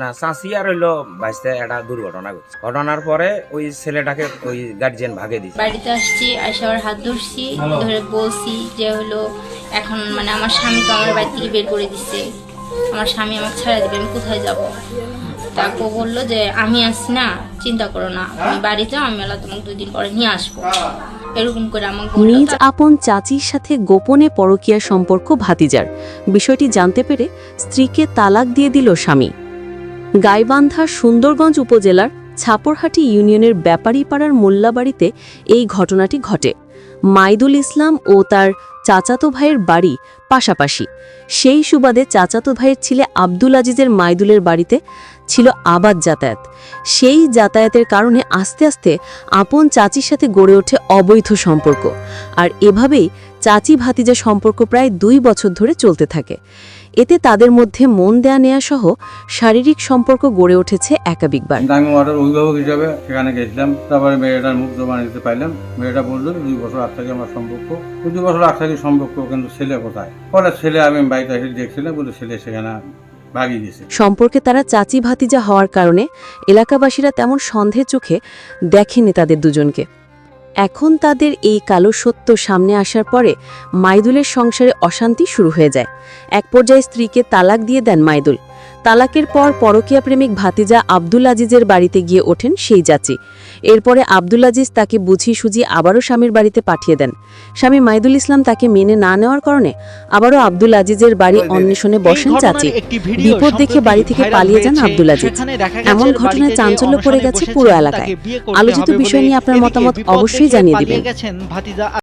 না আর হইল বাইসতে একটা দুর্ঘটনা ঘটছে। ঘটনার পরে ওই ছেলেটাকে ওই গার্জিয়ান ভাগে দিছে। বাড়িতে আসছি এসে ওর হাত ধরছি ধরে বলছি যে হলো এখন মানে আমার স্বামী তো আমার বাড়ি থেকে বের করে দিচ্ছে আমার স্বামী আমাকে ছাড়া দেবে আমি কোথায় যাব? তারপর বলল যে আমি আসছি না চিন্তা করো না আমি বাড়িতে আমি আল্লাহ তোমাকে দুদিন পরে নিয়ে আসব। এরকম করে আমাকে নিজ আপন চাচির সাথে গোপনে পরকীয়া সম্পর্ক ভাতিজার। বিষয়টি জানতে পেরে স্ত্রীকে তালাক দিয়ে দিল স্বামী। গাইবান্ধার সুন্দরগঞ্জ উপজেলার ছাপরহাটি ইউনিয়নের ব্যাপারীপাড়ার মোল্লাবাড়িতে এই ঘটনাটি ঘটে। মাইদুল ইসলাম ও তার চাচাতো ভাইয়ের বাড়ি পাশাপাশি সেই সুবাদে চাচাতো ভাইয়ের ছেলে আব্দুল আজিজের মাইদুলের বাড়িতে ছিল আবাদ যাতায়াত। সেই যাতায়াতের কারণে আস্তে আস্তে আপন চাচির সাথে গড়ে ওঠে অবৈধ সম্পর্ক। আর এভাবেই চাচি ভাতিজা সম্পর্ক প্রায় দুই বছর ধরে চলতে থাকে। এতে তাদের মধ্যে মন দেয়া নেয়া সহ শারীরিক সম্পর্ক গড়ে উঠেছে একাধিকবার। আমি অভিভাবক হিসাবে সেখানে গেছিলাম, তারপরে মেয়েটার মুখ জমা নিতে পাইলাম। মেয়েটা বলল, দুই বছর আগ থেকে আমার সম্পর্ক, দুই বছর আগ থেকে সম্পর্ক কিন্তু ছেলে কোথায়? সম্পর্কে তারা চাচি ভাতিজা হওয়ার কারণে এলাকাবাসীরা তেমন সন্দেহের চোখে দেখেনি তাদের দুজনকে। এখন তাদের এই কালো সত্য সামনে আসার পরে মাইদুলের সংসারে অশান্তি শুরু হয়ে যায়। এক পর্যায়ে স্ত্রীকে তালাক দিয়ে দেন মাইদুল। তালাকের পর পরকীয়া প্রেমিক ভাতিজা আব্দুল আজিজের বাড়িতে গিয়ে ওঠেন সেই চাচি এরপরে আব্দুল আজিজ তাকে বুঝিয়ে সুঝিয়ে আবারও স্বামীর বাড়িতে পাঠিয়ে দেন। স্বামী মাইদুল ইসলাম তাকে মেনে না নেওয়ার কারণে আবারও আব্দুল আজিজের বাড়ি অন্বেষণে বসেন চাচি। বিপদ দেখে বাড়ি থেকে পালিয়ে যান আব্দুল আজিজ। এমন ঘটনায় চাঞ্চল্য পড়ে গেছে পুরো এলাকায়। আলোচিত বিষয় নিয়ে আপনার মতামত অবশ্যই জানিয়ে দিবেন।